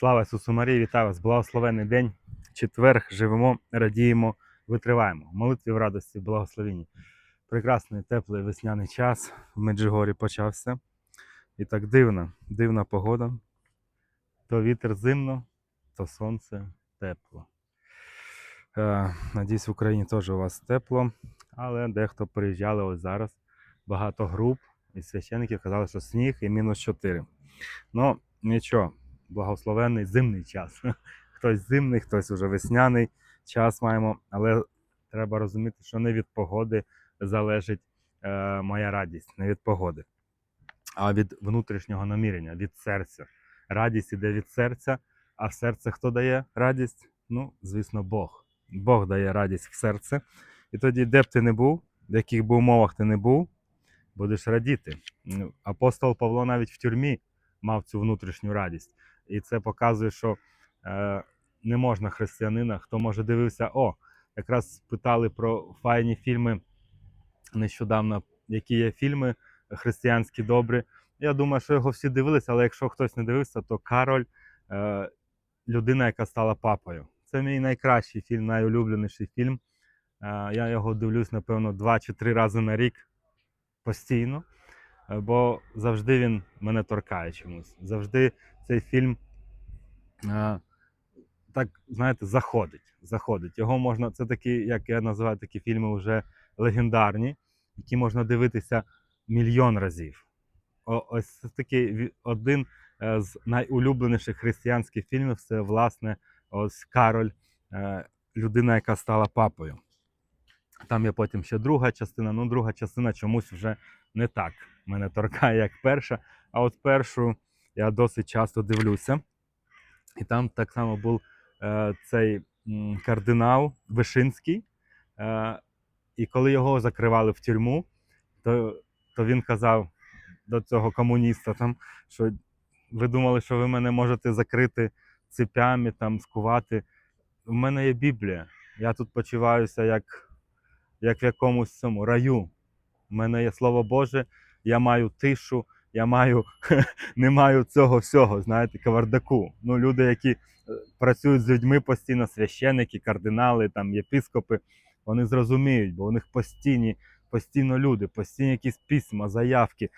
Слава Ісусу Марії, вітаю вас! Благословенний день. Четверг живемо, радіємо, витриваємо. Молитві в радості, благословенні. Прекрасний теплий весняний час в Меджигорі почався. І так дивно, дивна погода. То вітер зимно, то сонце тепло. Е, надіюсь, в Україні теж у вас тепло, але дехто приїжджали ось зараз. Багато груп і священиків казали, що сніг і мінус 4. Ну, нічого, благословенний зимний час. Хтось зимний, хтось уже весняний час маємо, але треба розуміти, що не від погоди залежить е, моя радість, не від погоди, а від внутрішнього намірення, від серця. Радість іде від серця, а в серце хто дає радість? Ну, звісно, Бог. Бог дає радість в серце. І тоді, де б ти не був, в яких би умовах ти не був, будеш радіти. Апостол Павло навіть в тюрмі мав цю внутрішню радість. І це показує, що е, не можна християнина, хто може дивився, о, якраз питали про файні фільми нещодавно, які є фільми християнські добрі. Я думаю, що його всі дивилися, але якщо хтось не дивився, то Кароль е, людина, яка стала папою. Це мій найкращий фільм, найулюбленіший фільм. Е, я його дивлюсь, напевно, два чи три рази на рік постійно, бо завжди він мене торкає чомусь. Завжди цей фільм е, так, знаєте, заходить. заходить. Його можна, це такі, як я називаю такі фільми вже легендарні, які можна дивитися мільйон разів. О, ось такий один е, з найулюбленіших християнських фільмів це, власне, ось Кароль, е, людина, яка стала папою. Там є потім ще друга частина. Ну, друга частина чомусь вже не так мене торкає, як перша. А от першу я досить часто дивлюся. І там так само був е, цей кардинал Вишинський. Е, і коли його закривали в тюрму, то, то він казав до цього комуніста, там, що ви думали, що ви мене можете закрити цепями, там, скувати. У мене є Біблія. Я тут почуваюся як, як в якомусь цьому раю. У мене є Слово Боже, я маю тишу, я маю, не маю цього всього, знаєте, кавардаку. Ну, люди, які е, працюють з людьми постійно, священики, кардинали, там, єпископи, вони зрозуміють, бо у них постійні, постійно люди, постійні якісь письма, заявки.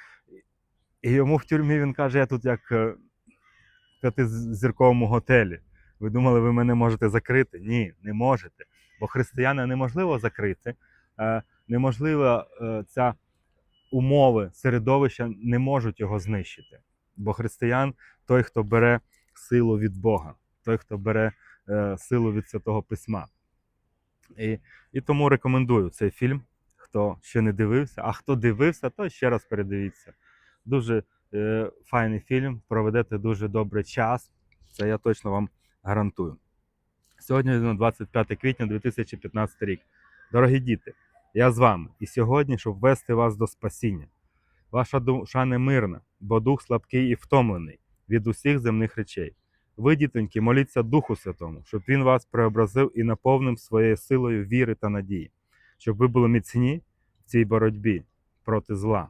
І йому в тюрмі він каже, я тут як е, в п'ятизірковому готелі. Ви думали, ви мене можете закрити? Ні, не можете. Бо християна неможливо закрити, е, неможливо е, ця умови, середовища не можуть його знищити. Бо християн той, хто бере силу від Бога, той, хто бере е, силу від Святого Письма. І, і тому рекомендую цей фільм, хто ще не дивився, а хто дивився, то ще раз передивіться. Дуже е, файний фільм, проведете дуже добрий час. Це я точно вам гарантую. Сьогодні 25 квітня 2015 рік. Дорогі діти, я з вами і сьогодні, щоб вести вас до спасіння. Ваша душа не мирна, бо дух слабкий і втомлений від усіх земних речей. Ви, дітоньки, моліться Духу Святому, щоб Він вас преобразив і наповнив своєю силою віри та надії, щоб ви були міцні в цій боротьбі проти зла.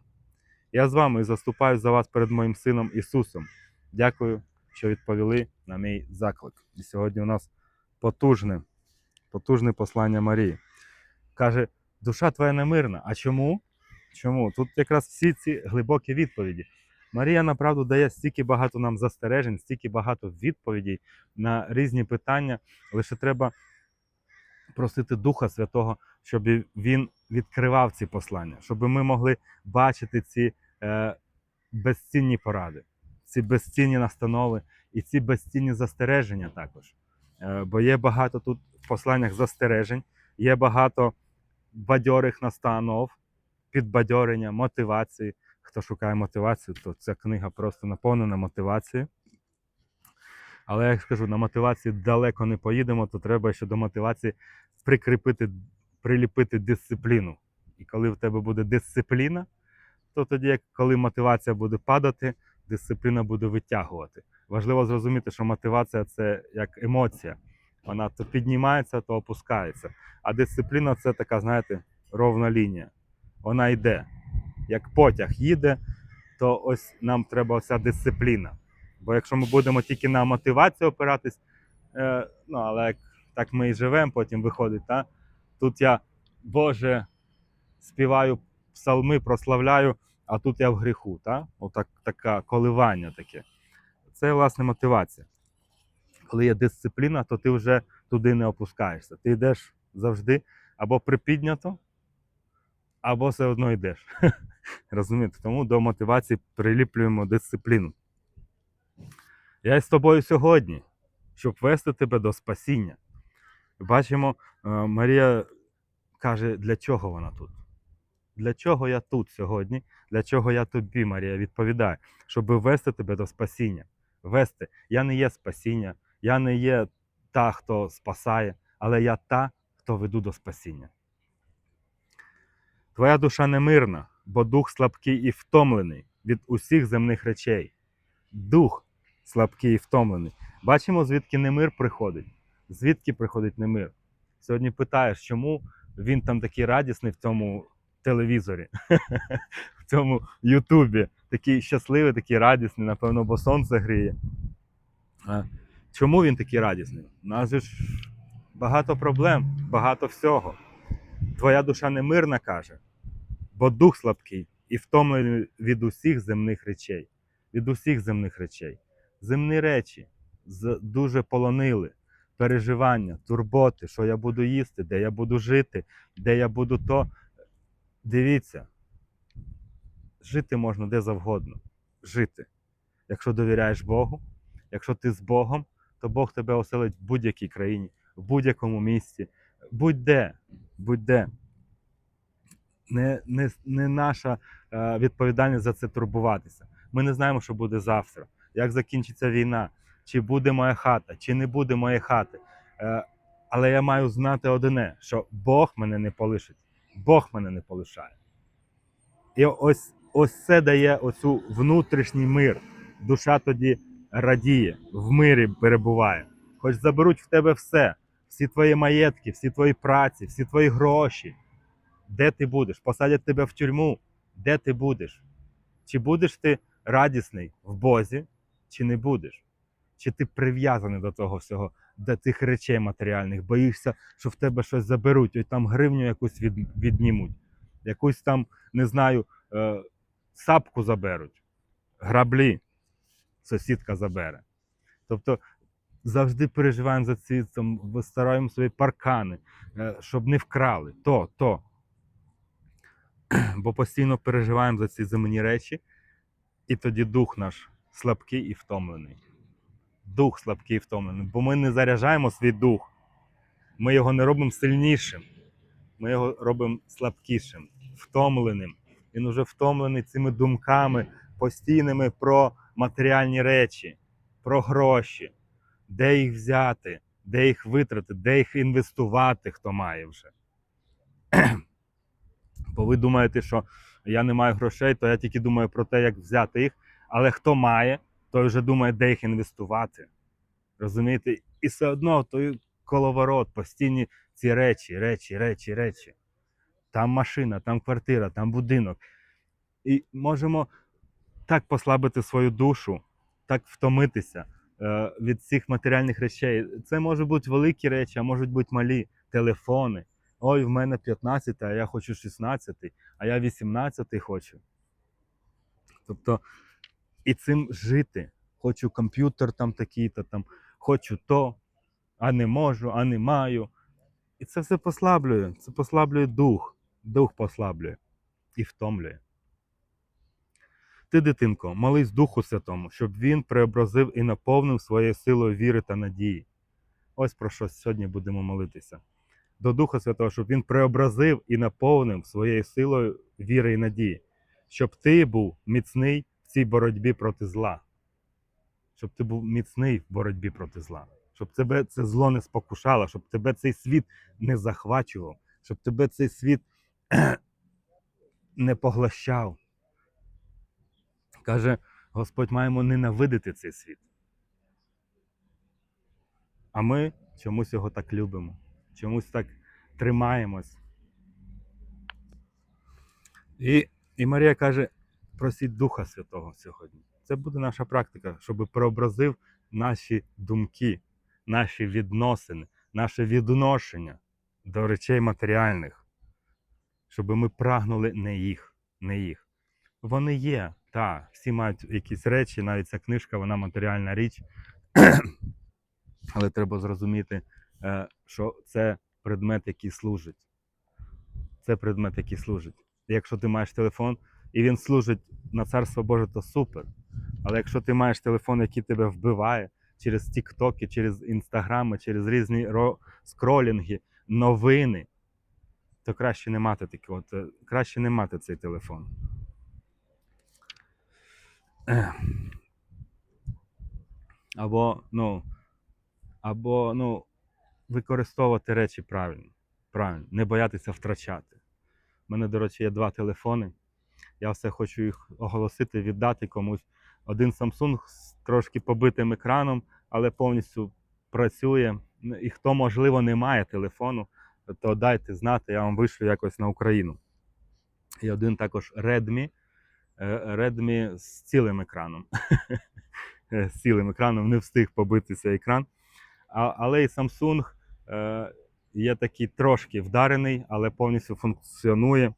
Я з вами і заступаю за вас перед моїм сином Ісусом. Дякую, що відповіли на мій заклик. І сьогодні у нас потужне, потужне послання Марії. Каже, душа твоя немирна. А чому? Чому? Тут якраз всі ці глибокі відповіді. Марія направду дає стільки багато нам застережень, стільки багато відповідей на різні питання. Лише треба просити Духа Святого, щоб він відкривав ці послання, щоб ми могли бачити ці е, безцінні поради, ці безцінні настанови і ці безцінні застереження також. Е, бо є багато тут в посланнях застережень, є багато бадьорих настанов, підбадьорення, мотивації. Хто шукає мотивацію, то ця книга просто наповнена мотивацією. Але як скажу, на мотивації далеко не поїдемо, то треба ще до мотивації прикріпити, приліпити дисципліну. І коли в тебе буде дисципліна, то тоді, коли мотивація буде падати, дисципліна буде витягувати. Важливо зрозуміти, що мотивація це як емоція. Вона то піднімається, то опускається. А дисципліна це така, знаєте, ровна лінія. Вона йде. Як потяг їде, то ось нам треба оця дисципліна. Бо якщо ми будемо тільки на мотивацію опиратись, е, ну але як так ми і живемо, потім виходить, та? тут я, Боже, співаю псалми, прославляю, а тут я в гріху. Та? Отак, таке коливання таке. Це власне мотивація. Коли є дисципліна, то ти вже туди не опускаєшся. Ти йдеш завжди або припіднято, або все одно йдеш. Розумієте? Тому до мотивації приліплюємо дисципліну. Я з тобою сьогодні, щоб вести тебе до спасіння. Бачимо, е, Марія каже, для чого вона тут? Для чого я тут сьогодні? Для чого я тобі, Марія, відповідаю, щоб вести тебе до спасіння. Вести. Я не є спасіння, я не є та, хто спасає, але я та, хто веду до спасіння. Твоя душа немирна, бо дух слабкий і втомлений від усіх земних речей. Дух слабкий і втомлений. Бачимо, звідки немир приходить. Звідки приходить немир? Сьогодні питаєш, чому він там такий радісний в цьому телевізорі, в цьому Ютубі. Такий щасливий, такий радісний, напевно, бо сонце гріє. Чому він такий радісний? У нас же ж багато проблем, багато всього. Твоя душа немирна каже, бо дух слабкий і втомлений від усіх земних речей. Від усіх земних речей. Земні речі дуже полонили. Переживання, турботи, що я буду їсти, де я буду жити, де я буду то. Дивіться, жити можна де завгодно. Жити. Якщо довіряєш Богу, якщо ти з Богом, то Бог тебе оселить в будь-якій країні, в будь-якому місці, будь-де, будь-де. Не, не, не наша е, відповідальність за це турбуватися. Ми не знаємо, що буде завтра, як закінчиться війна, чи буде моя хата, чи не буде моєї хати. Е, але я маю знати одне, що Бог мене не полишить. Бог мене не полишає. І ось, ось це дає оцю внутрішній мир. Душа тоді радіє, в мирі перебуває. Хоч заберуть в тебе все, всі твої маєтки, всі твої праці, всі твої гроші. Де ти будеш? Посадять тебе в тюрму. Де ти будеш? Чи будеш ти радісний в Бозі, чи не будеш? Чи ти прив'язаний до того всього, до тих речей матеріальних, боїшся, що в тебе щось заберуть, ось там гривню якусь від, віднімуть, якусь там, не знаю, е, сапку заберуть, граблі сусідка забере. Тобто завжди переживаємо за ці, там, вистараюємо свої паркани, е, щоб не вкрали. То, то. Бо постійно переживаємо за ці земні речі, і тоді дух наш слабкий і втомлений. Дух слабкий і втомлений. Бо ми не заряджаємо свій дух. Ми його не робимо сильнішим. Ми його робимо слабкішим, втомленим. Він уже втомлений цими думками постійними про матеріальні речі, про гроші, де їх взяти, де їх витратити, де їх інвестувати, хто має вже. Бо ви думаєте, що я не маю грошей, то я тільки думаю про те, як взяти їх. Але хто має, той вже думає, де їх інвестувати. Розумієте? І все одно той коловорот, постійні ці речі, речі, речі, речі. Там машина, там квартира, там будинок. І можемо так послабити свою душу, так втомитися е, від цих матеріальних речей. Це можуть бути великі речі, а можуть бути малі телефони. Ой, в мене 15, а я хочу 16, а я 18 хочу. Тобто, і цим жити. Хочу комп'ютер там такий-то, там, хочу то, а не можу, а не маю. І це все послаблює. Це послаблює дух. Дух послаблює і втомлює. Ти, дитинко, молись Духу Святому, щоб він преобразив і наповнив своєю силою віри та надії. Ось про що сьогодні будемо молитися. До Духа Святого, щоб він преобразив і наповнив своєю силою віри і надії, щоб ти був міцний в цій боротьбі проти зла. Щоб ти був міцний в боротьбі проти зла, щоб тебе це зло не спокушало, щоб тебе цей світ не захвачував, щоб тебе цей світ не поглощав. Каже, Господь маємо ненавидити цей світ. А ми чомусь його так любимо, чомусь так тримаємось. І, і Марія каже: просіть Духа Святого сьогодні. Це буде наша практика, щоб преобразив наші думки, наші відносини, наше відношення до речей матеріальних, щоб ми прагнули не їх, не їх. Вони є, так, всі мають якісь речі, навіть ця книжка, вона матеріальна річ. Але треба зрозуміти, е, що це предмет, який служить. Це предмет, який служить. Якщо ти маєш телефон і він служить на царство Боже, то супер. Але якщо ти маєш телефон, який тебе вбиває через тіктоки, через інстаграми, через різні ро- скролінги, новини, то краще не мати такі, от, е, краще не мати цей телефон. Ех. Або, ну, або, ну, використовувати речі правильно. Правильно, не боятися втрачати. У мене, до речі, є два телефони. Я все хочу їх оголосити, віддати комусь. Один Samsung з трошки побитим екраном, але повністю працює. Ну, І хто, можливо, не має телефону, то дайте знати, я вам вишлю якось на Україну. І один також Redmi. Е, Redmi з цілим екраном. Е, З цілим екраном не встиг побитися екран. А, але і Samsung е, є такий трошки вдарений, але повністю функціонує.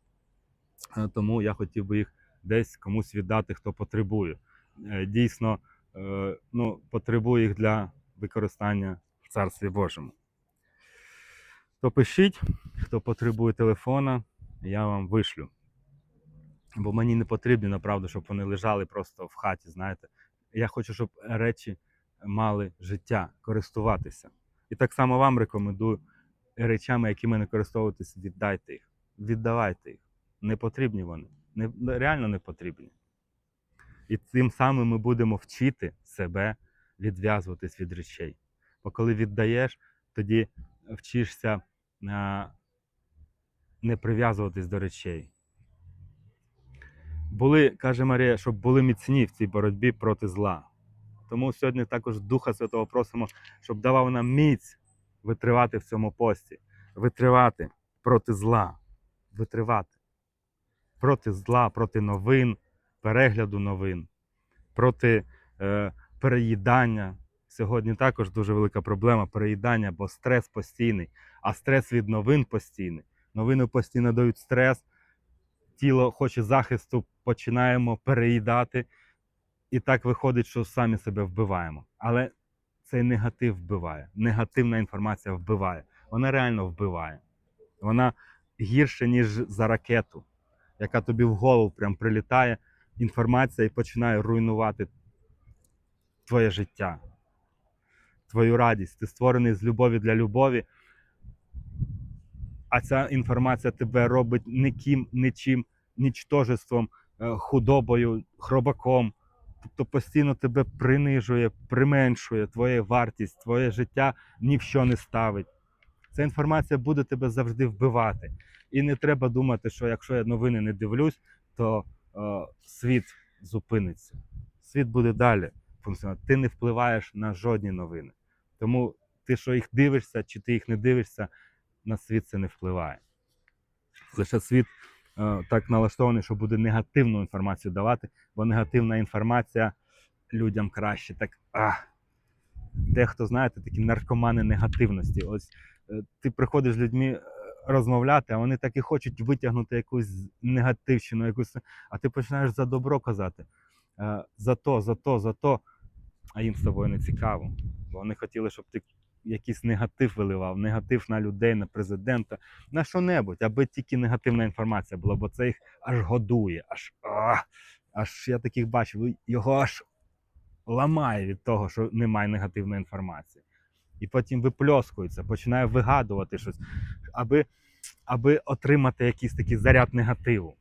Тому я хотів би їх десь комусь віддати, хто потребує. Дійсно, ну, потребує їх для використання в Царстві Божому. То пишіть, хто потребує телефона, я вам вишлю. Бо мені не потрібно, направду, щоб вони лежали просто в хаті, знаєте. Я хочу, щоб речі мали життя, користуватися. І так само вам рекомендую речами, якими не користуватись, віддайте їх. Віддавайте їх. Не потрібні вони. Не, реально не потрібні. І тим самим ми будемо вчити себе відв'язуватись від речей. Бо коли віддаєш, тоді вчишся не прив'язуватись до речей. Були, каже Марія, щоб були міцні в цій боротьбі проти зла. Тому сьогодні також Духа Святого просимо, щоб давав нам міць витривати в цьому пості, витривати проти зла, витривати проти зла, проти новин, перегляду новин, проти е, переїдання. Сьогодні також дуже велика проблема переїдання, бо стрес постійний, а стрес від новин постійний. Новини постійно дають стрес, тіло хоче захисту, починаємо переїдати. І так виходить, що самі себе вбиваємо. Але цей негатив вбиває. Негативна інформація вбиває. Вона реально вбиває. Вона гірше, ніж за ракету, яка тобі в голову прям прилітає інформація і починає руйнувати твоє життя, твою радість. Ти створений з любові для любові. А ця інформація тебе робить ніким, нічим, нічтожеством, е, худобою, хробаком. Тобто постійно тебе принижує, применшує твоя вартість, твоє життя ні в що не ставить. Ця інформація буде тебе завжди вбивати. І не треба думати, що якщо я новини не дивлюсь, то е, світ зупиниться. Світ буде далі функціонувати. Ти не впливаєш на жодні новини. Тому ти, що їх дивишся, чи ти їх не дивишся, на світ це не впливає. Лише світ е, так налаштований, що буде негативну інформацію давати, бо негативна інформація людям краще. Так, а, дехто, знаєте, такі наркомани негативності. Ось е, ти приходиш з людьми е, розмовляти, а вони так і хочуть витягнути якусь негативщину, якусь, а ти починаєш за добро казати. Е, за то, за то, за то, а їм з тобою не цікаво. Бо вони хотіли, щоб ти якийсь негатив виливав, негатив на людей, на президента, на що-небудь, аби тільки негативна інформація була, бо це їх аж годує, аж, а, аж я таких бачив, його аж ламає від того, що немає негативної інформації. І потім випльоскується, починає вигадувати щось, аби, аби отримати якийсь такий заряд негативу.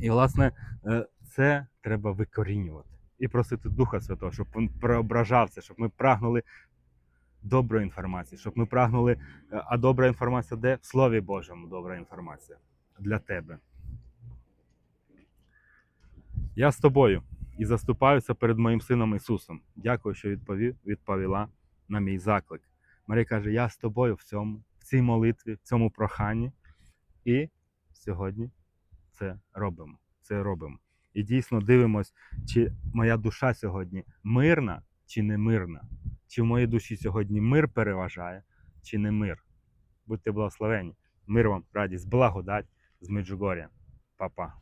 І, власне, е, це треба викорінювати і просити Духа Святого, щоб він преображав це, щоб ми прагнули доброї інформації, щоб ми прагнули. е, А добра інформація де? В Слові Божому добра інформація для тебе. Я з тобою і заступаюся перед моїм сином Ісусом. Дякую, що відповів, відповіла на мій заклик. Марія каже: Я з тобою в цьому, в цій молитві, в цьому проханні. І сьогодні це робимо. Це робимо. І дійсно дивимось, чи моя душа сьогодні мирна чи не мирна. Чи в моїй душі сьогодні мир переважає, чи не мир. Будьте благословені. Мир вам, радість, благодать з Меджугор'я. Па-па.